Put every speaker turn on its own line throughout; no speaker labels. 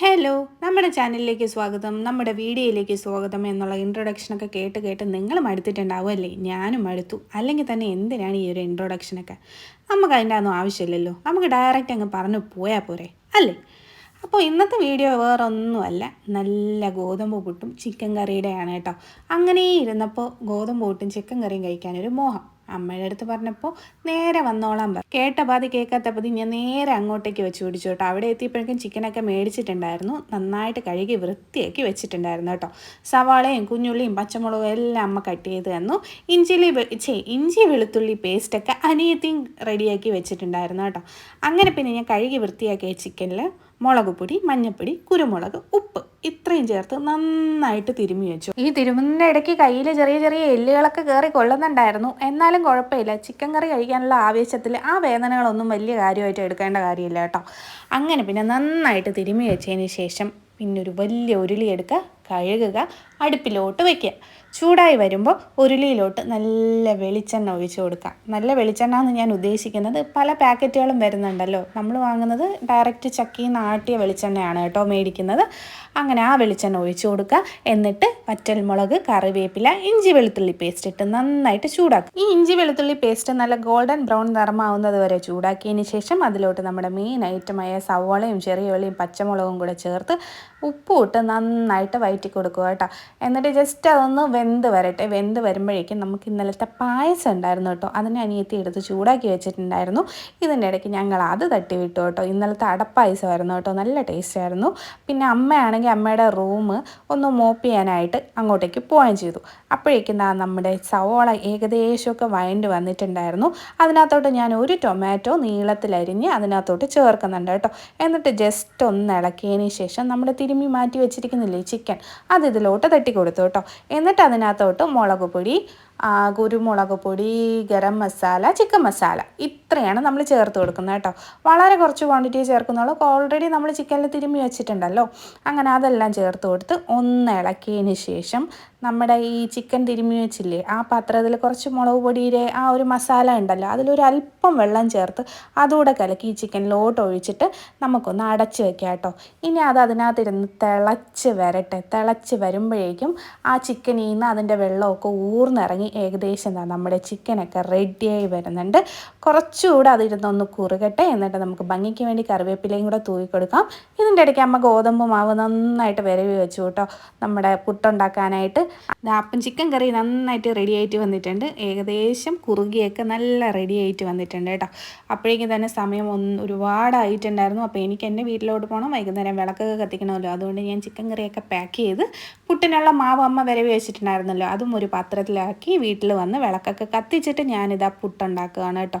Hello നമ്മുടെ ചാനലിലേക്ക് സ്വാഗതം. നമ്മുടെ വീഡിയോയിലേക്ക് സ്വാഗതം എന്നുള്ള ഇൻട്രൊഡക്ഷനൊക്കെ കേട്ട് കേട്ട് നിങ്ങൾ മടുത്തിട്ടുണ്ടാവും അല്ലേ? ഞാനും മടുത്തു അല്ലെങ്കിൽ തന്നെ എന്തിനാണ് ഈ ഒരു ഇൻട്രൊഡക്ഷനൊക്കെ നമുക്ക് അതിന്റെ ഒന്നും ആവശ്യമില്ലല്ലോ. നമുക്ക് ഡയറക്റ്റ് അങ്ങ് പറഞ്ഞു പോയാൽ പോരെ. അല്ലേ? അപ്പോൾ ഇന്നത്തെ വീഡിയോ വേറൊന്നുമല്ല. നല്ല ഗോതമ്പ് പൊട്ടും ചിക്കൻ കറിയുടെയാണ് കേട്ടോ. അങ്ങനെ ഇരുന്നപ്പോൾ ഗോതമ്പ് പൊട്ടും ചിക്കൻ കറിയും കഴിക്കാനൊരു മോഹം. അമ്മയുടെ അടുത്ത് പറഞ്ഞപ്പോൾ നേരെ വന്നോളാം പറഞ്ഞു കേട്ട പാതി കേൾക്കാത്ത പതി ഞാൻ നേരെ അങ്ങോട്ടേക്ക് വെച്ച് പിടിച്ചു കേട്ടോ. അവിടെ എത്തിയപ്പോഴേക്കും ചിക്കനൊക്കെ മേടിച്ചിട്ടുണ്ടായിരുന്നു. നന്നായിട്ട് കഴുകി വൃത്തിയാക്കി വെച്ചിട്ടുണ്ടായിരുന്നു കേട്ടോ. സവാളയും കുഞ്ഞുള്ളിയും പച്ചമുളകും എല്ലാം അമ്മ കട്ട് ചെയ്ത് തന്നു. ഇഞ്ചിലി ചേ ഇഞ്ചി വെളുത്തുള്ളി പേസ്റ്റൊക്കെ അനിയത്തിയും റെഡിയാക്കി വെച്ചിട്ടുണ്ടായിരുന്നു കേട്ടോ. അങ്ങനെ പിന്നെ ഞാൻ കഴുകി വൃത്തിയാക്കിയ ചിക്കനിൽ മുളക് പൊടി മഞ്ഞൾപ്പൊടി കുരുമുളക് ഉപ്പ് ഇത്രയും ചേർത്ത് നന്നായിട്ട് തിരുമ്മി വെച്ചു. ഈ തിരുമുന്നതിന്റെ ഇടയ്ക്ക് കയ്യിൽ ചെറിയ ചെറിയ എല്ലുകളൊക്കെ കയറി കൊള്ളുന്നുണ്ടായിരുന്നു. എന്നാലും കുഴപ്പമില്ല. ചിക്കൻ കറി കഴിക്കാനുള്ള ആവേശത്തിൽ ആ വേദനകളൊന്നും വലിയ കാര്യമായിട്ട് എടുക്കേണ്ട കാര്യമില്ല കേട്ടോ. അങ്ങനെ പിന്നെ നന്നായിട്ട് തിരുമ്മി വെച്ചതിന് ശേഷം പിന്നെ ഒരു വലിയ ഉരുളി എടുക്കുക കഴുകുക അടുപ്പിലോട്ട് വയ്ക്കുക ചൂടായി വരുമ്പോൾ ഉരുളിയിലോട്ട് നല്ല വെളിച്ചെണ്ണ ഒഴിച്ചു കൊടുക്കുക. നല്ല വെളിച്ചെണ്ണ എന്ന് ഞാൻ ഉദ്ദേശിക്കുന്നത് പല പാക്കറ്റുകളും വരുന്നുണ്ടല്ലോ. നമ്മൾ വാങ്ങുന്നത് ഡയറക്റ്റ് ചക്കിയിൽ നിന്ന് ആട്ടിയ വെളിച്ചെണ്ണയാണ് കേട്ടോ മേടിക്കുന്നത്. അങ്ങനെ ആ വെളിച്ചെണ്ണ ഒഴിച്ചു കൊടുക്കുക. എന്നിട്ട് വറ്റൽമുളക് കറിവേപ്പില ഇഞ്ചി വെളുത്തുള്ളി പേസ്റ്റ് ഇട്ട് നന്നായിട്ട് ചൂടാക്കുക. ഈ ഇഞ്ചി വെളുത്തുള്ളി പേസ്റ്റ് നല്ല ഗോൾഡൻ ബ്രൗൺ നിറമാവുന്നത് വരെ ചൂടാക്കിയതിന് ശേഷം അതിലോട്ട് നമ്മുടെ മെയിൻ ഐറ്റമായ സവോളയും ചെറിയ ഉള്ളിയും പച്ചമുളകും കൂടെ ചേർത്ത് ഉപ്പും ഇട്ട് നന്നായിട്ട് വയറ്റി കൊടുക്കുക കേട്ടോ. എന്നിട്ട് ജസ്റ്റ് അതൊന്ന് വെന്ത് വരട്ടെ. വെന്ത് വരുമ്പോഴേക്കും നമുക്ക് ഇന്നലത്തെ പായസം ഉണ്ടായിരുന്നു കേട്ടോ. അതിനെ അനിയത്തി എടുത്ത് ചൂടാക്കി വെച്ചിട്ടുണ്ടായിരുന്നു. ഇതിന്റെ ഇടയ്ക്ക് ഞങ്ങൾ അത് തട്ടി വിട്ടു കേട്ടോ. ഇന്നലത്തെ അടപ്പായസമായിരുന്നു കേട്ടോ. നല്ല ടേസ്റ്റ് ആയിരുന്നു. പിന്നെ അമ്മയാണെങ്കിൽ അമ്മയുടെ റൂം ഒന്ന് മോപ്പ് ചെയ്യാനായിട്ട് അങ്ങോട്ടേക്ക് പോവുകയും ചെയ്തു. അപ്പോഴേക്കും ദാ നമ്മുടെ സവോള ഏകദേശമൊക്കെ വയണ്ട് വന്നിട്ടുണ്ടായിരുന്നു. അതിനകത്തോട്ട് ഞാൻ ഒരു ടൊമാറ്റോ നീളത്തിലരിഞ്ഞ് അതിനകത്തോട്ട് ചേർക്കുന്നുണ്ട് കേട്ടോ. എന്നിട്ട് ജസ്റ്റ് ഒന്ന് ഇളക്കിയതിന് ശേഷം നമ്മുടെ തിരുമ്മി മാറ്റി വെച്ചിരിക്കുന്നില്ലേ ചിക്കൻ അത് ഇതിലോട്ട് തട്ടി കൊടുത്തു കേട്ടോ. എന്നിട്ട് അതിനകത്തോട്ട് മുളക് പൊടി കുരുമുളക് പൊടി ഗരം മസാല ചിക്കൻ മസാല. ഇത്രയാണ് നമ്മൾ ചേർത്ത് കൊടുക്കുന്നത് കേട്ടോ. വളരെ കുറച്ച് ക്വാണ്ടിറ്റി ചേർക്കുന്നുള്ളൂ. ഓൾറെഡി നമ്മൾ ചിക്കനിൽ തിരുമ്മി വെച്ചിട്ടുണ്ടല്ലോ. അങ്ങനെ അതെല്ലാം ചേർത്ത് കൊടുത്ത് ഒന്ന് ഇളക്കിയതിന് ശേഷം നമ്മുടെ ഈ ചിക്കൻ തിരുമ്മി വെച്ചില്ലേ ആ പാത്രത്തിൽ കുറച്ച് മുളക് പൊടിയുടെ ആ ഒരു മസാല ഉണ്ടല്ലോ അതിലൊരു അല്പം വെള്ളം ചേർത്ത് അതുകൂടെ കലക്കി ഈ ചിക്കനിലോട്ട് ഒഴിച്ചിട്ട് നമുക്കൊന്ന് അടച്ച് വെക്കാം കേട്ടോ. ഇനി അത് അതിനകത്തിരുന്ന് തിളച്ച് വരട്ടെ. തിളച്ച് വരുമ്പോഴേക്കും ആ ചിക്കനിൽ നിന്ന് അതിന്റെ വെള്ളമൊക്കെ ഊർന്നിറങ്ങി ഏകദേശം എന്താ നമ്മുടെ ചിക്കനൊക്കെ റെഡിയായി വരുന്നുണ്ട്. കുറച്ചുകൂടെ അതിരുന്നൊന്ന് കുറുകട്ടെ. എന്നിട്ട് നമുക്ക് ഭംഗിക്ക് വേണ്ടി കറിവേപ്പിലയും കൂടെ തൂവി കൊടുക്കാം ഇതിന്റെ ഇടയ്ക്ക് അമ്മ ഗോതമ്പ് മാവ് നന്നായിട്ട് വിരവി വെച്ചു കേട്ടോ. നമ്മുടെ പുട്ടുണ്ടാക്കാനായിട്ട്. അപ്പം ചിക്കൻ കറി നന്നായിട്ട് റെഡി ആയിട്ട് വന്നിട്ടുണ്ട്. ഏകദേശം കുറുകിയൊക്കെ നല്ല റെഡി ആയിട്ട് വന്നിട്ടുണ്ട് കേട്ടോ. അപ്പോഴേക്കും തന്നെ സമയം ഒന്ന് ഒരുപാടായിട്ടുണ്ടായിരുന്നു. അപ്പോൾ എനിക്ക് എന്റെ വീട്ടിലോട്ട് പോകണം. വൈകുന്നേരം വിളക്കൊക്കെ കത്തിക്കണമല്ലോ. അതുകൊണ്ട് ഞാൻ ചിക്കൻ കറിയൊക്കെ പാക്ക് ചെയ്ത് പുട്ടിനുള്ള മാവ് അമ്മ വരവി വെച്ചിട്ടുണ്ടായിരുന്നല്ലോ. അതും ഒരു പാത്രത്തിലാക്കി വീട്ടിൽ വന്ന് വിളക്കൊക്കെ കത്തിച്ചിട്ട് ഞാനിതാ പുട്ടുണ്ടാക്കുകയാണ് കേട്ടോ.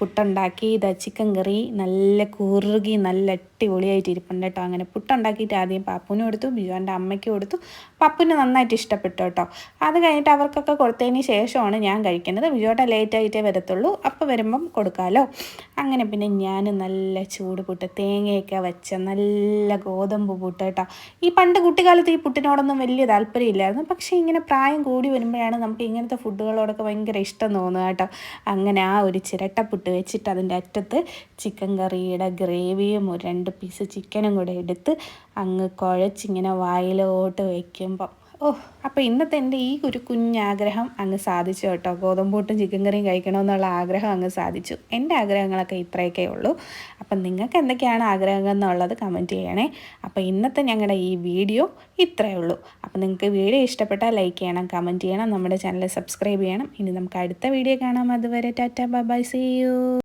പുട്ടുണ്ടാക്കി ഇതാ ചിക്കൻ കറി നല്ല കുറുകി നല്ല അടിപൊളിയായിട്ട് ഇരിപ്പുണ്ട് കേട്ടോ. അങ്ങനെ പുട്ടുണ്ടാക്കിയിട്ട് ആദ്യം പാപ്പുവിനും കൊടുത്തു ബിജുവിന്റെ അമ്മയ്ക്കും കൊടുത്തു. പപ്പുവിന് നന്നായിട്ട് ഇഷ്ടപ്പെട്ടു കേട്ടോ. അത് കഴിഞ്ഞിട്ട് അവർക്കൊക്കെ കൊടുത്തതിന് ശേഷമാണ് ഞാൻ കഴിക്കുന്നത്. ബിജുവേട്ട ലേറ്റായിട്ടേ വരത്തുള്ളൂ. അപ്പോൾ വരുമ്പം കൊടുക്കാമല്ലോ അങ്ങനെ പിന്നെ ഞാൻ നല്ല ചൂട് പുട്ട് തേങ്ങയൊക്കെ വെച്ച നല്ല ഗോതമ്പ് പുട്ട് കേട്ടോ. ഈ പണ്ട് കുട്ടിക്കാലത്ത് ഈ പുട്ടിനോടൊന്നും വലിയ താല്പര്യമില്ലായിരുന്നു പക്ഷേ ഇങ്ങനെ പ്രായം കൂടി വരുമ്പോഴാണ് നമുക്ക് ഇങ്ങനത്തെ ഫുഡുകളോടൊക്കെ ഭയങ്കര ഇഷ്ടം തോന്നുക കേട്ടോ. അങ്ങനെ ആ ഒരു ചിരട്ടപ്പുട്ട് വെച്ചിട്ട് അതിന്റെ അറ്റത്ത് ചിക്കൻ കറിയുടെ ഗ്രേവിയും ഒരു രണ്ട് പീസ് ചിക്കനും കൂടെ എടുത്ത് അങ്ങ് കുഴച്ചിങ്ങനെ വായിലോട്ട് വയ്ക്കുമ്പം ഓ അപ്പോൾ ഇന്നത്തെ എന്റെ ഈ ഒരു കുഞ്ഞാഗ്രഹം അങ്ങ് സാധിച്ചു കേട്ടോ. ഗോതമ്പൂട്ടും ചിക്കൻ കറിയും കഴിക്കണമെന്നുള്ള ആഗ്രഹം അങ്ങ് സാധിച്ചു. എന്റെ ആഗ്രഹങ്ങളൊക്കെ ഇത്രയൊക്കെ ഉള്ളൂ. അപ്പം നിങ്ങൾക്ക് എന്തൊക്കെയാണ് ആഗ്രഹങ്ങൾ എന്നുള്ളത് കമന്റ് ചെയ്യണേ. അപ്പോൾ ഇന്നത്തെ ഞങ്ങളുടെ ഈ വീഡിയോ ഇത്രയേ ഉള്ളൂ. അപ്പോൾ നിങ്ങൾക്ക് വീഡിയോ ഇഷ്ടപ്പെട്ടാൽ ലൈക്ക് ചെയ്യണം കമന്റ് ചെയ്യണം നമ്മുടെ ചാനൽ സബ്സ്ക്രൈബ് ചെയ്യണം. ഇനി നമുക്ക് അടുത്ത വീഡിയോ കാണാം. അതുവരെ ടാറ്റ ബൈ സീ യു